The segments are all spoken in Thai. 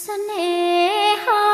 เสน่หา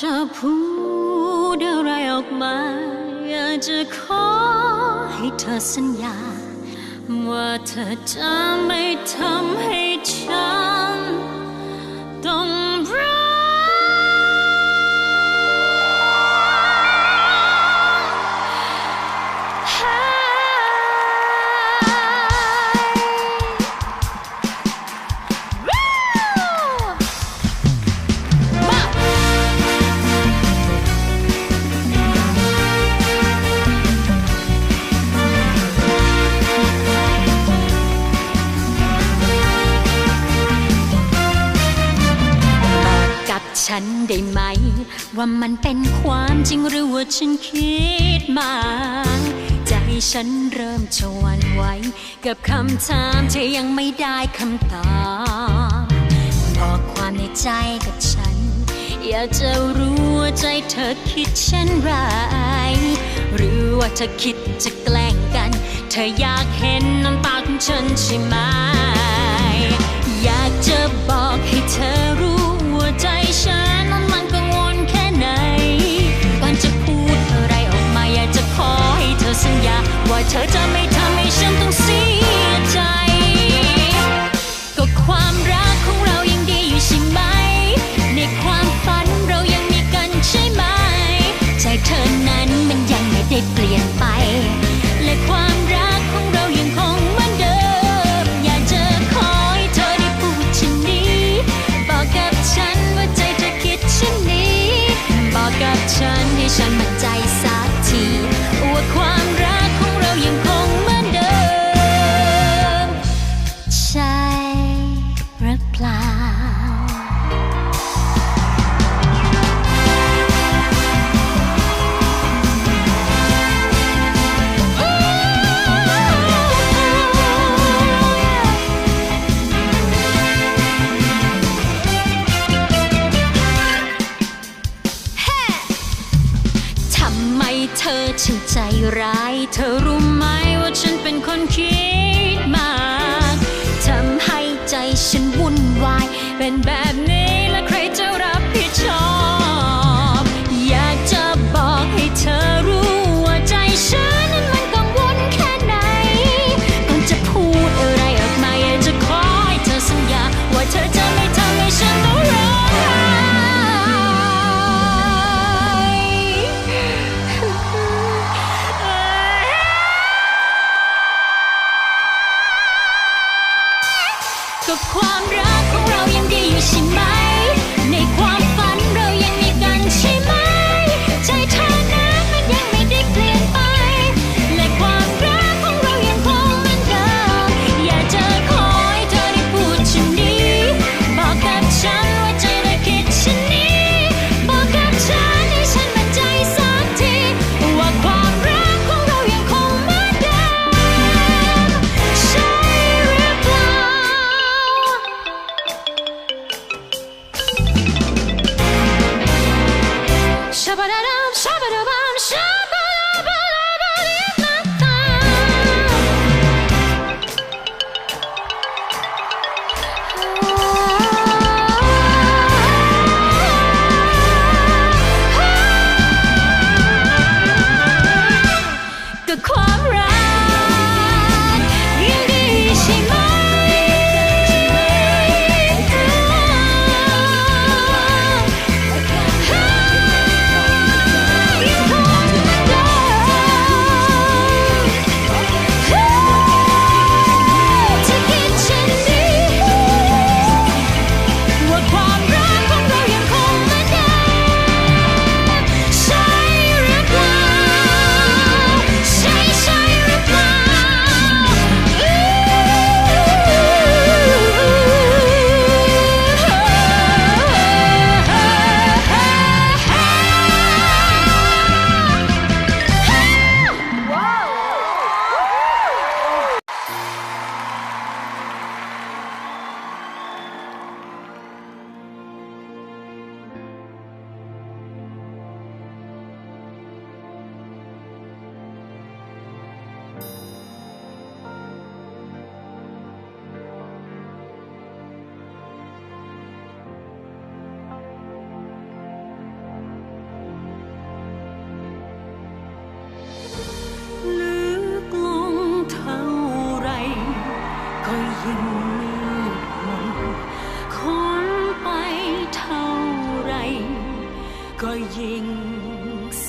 จะพูดอะไรออกมา อยากจะขอให้เธอสัญญา ว่าเธอจะไม่ทำให้ฉัน ฉันได้ไหม ว่ามันเป็นความจริงหรือว่าฉันคิดมา ใจฉันเริ่มชวนไหวกับคำถามที่ยังไม่ได้คำตอบบอกความในใจกับฉัน อยากจะรู้ว่าใจเธอคิดเช่นไร หรือว่าเธอคิดจะแกล้งกัน เธออยากเห็นน้ำตาของฉันใช่ไหม อยากจะบอกให้เธอรู้ สัญญา ว่าเธอจะไม่ทำให้ฉันต้องเสีย ร้าย เธอรู้ไหมว่าฉันเป็นคนคิดมากทำให้ใจฉันวุ่นวายเป็นแบบ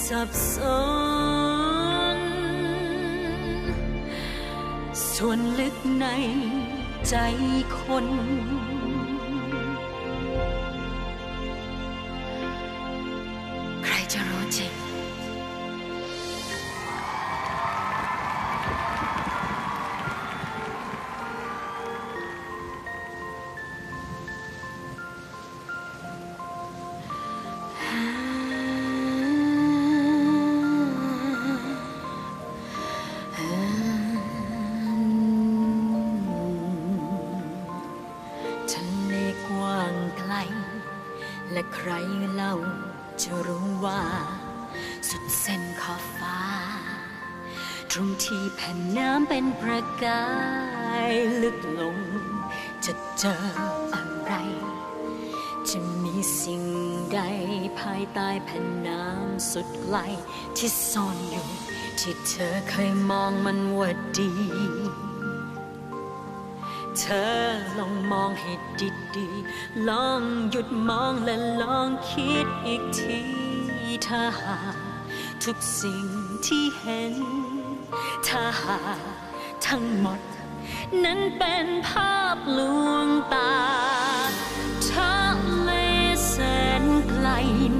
สับสน ส่วนลึกในใจคน ตรงที่แผ่นน้ำเป็นประกายลึกลง จะเจออะไร จะมีสิ่งใดภายใต้แผ่นน้ำสุดไกลที่ซ่อนอยู่ ที่เธอเคยมองมันว่าดี เธอลองมองให้ดีๆลองหยุดมองและลองคิดอีกทีถ้าหากทุกสิ่งที่เห็น ถ้าหาทั้งหมด นั้นเป็นภาพลวงตาทะเลแสนไกล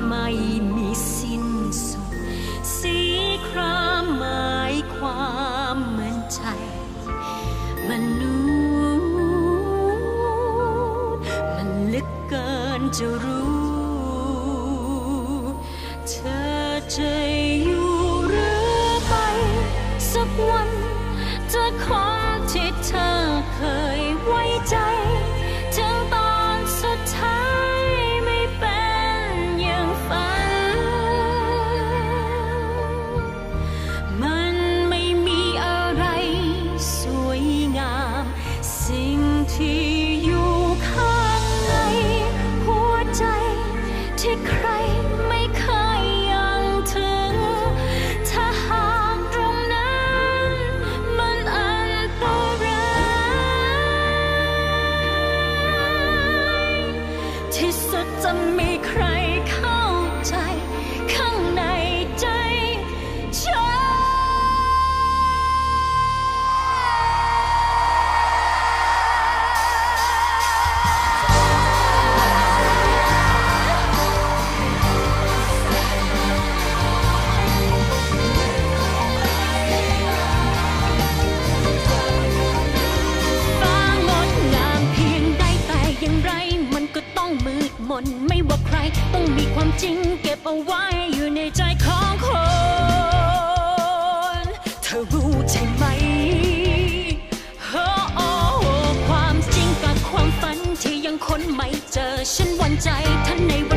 ไม่มีสิ้นสุด สีครามหมายความเหมือนใจมนุษย์มันลึกเกินจะรู้ ค้นไม่เจอฉันวันใจท่านในวัน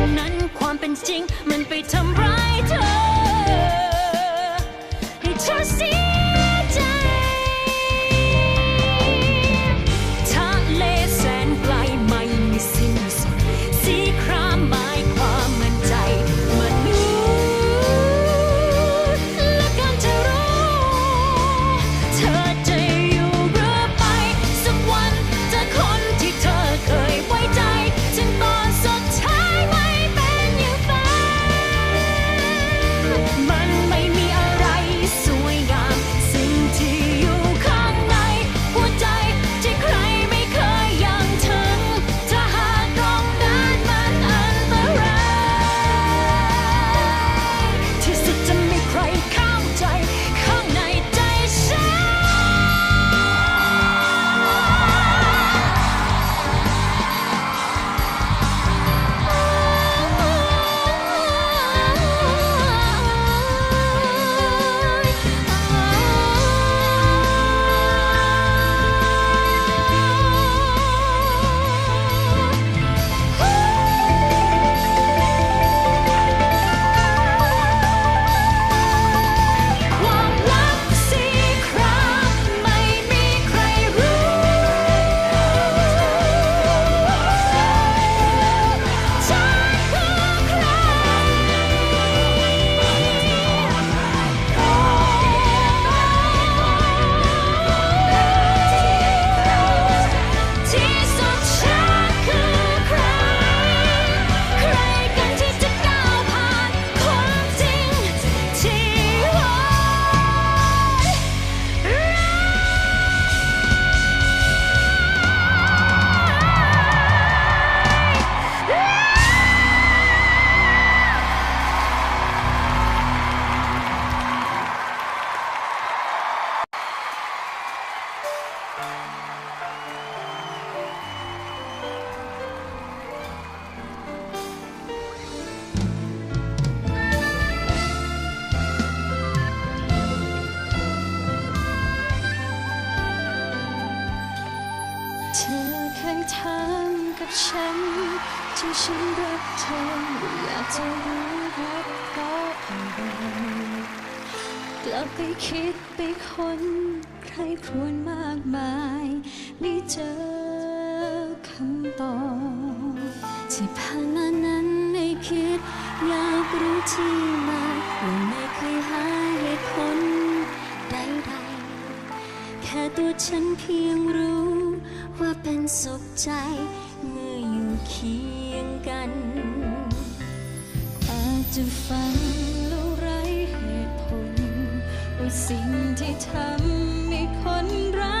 ฉันที่ฉันรักเธออยากจะรู้รักเพราะอะไรกลับไปคิดไปค้นใครครวญมากมายไม่เจอคำตอบที่ผ่านมานั้นไม่คิด อยากรู้ที่มาและไม่เคยหาเหตุผลใดๆแค่ตัวฉันเพียงรู้ว่าเป็นสุขใจ เคียงกัน อาจจะฟังแล้วไรเหตุผลว่าสิ่งที่ทำให้คนรัก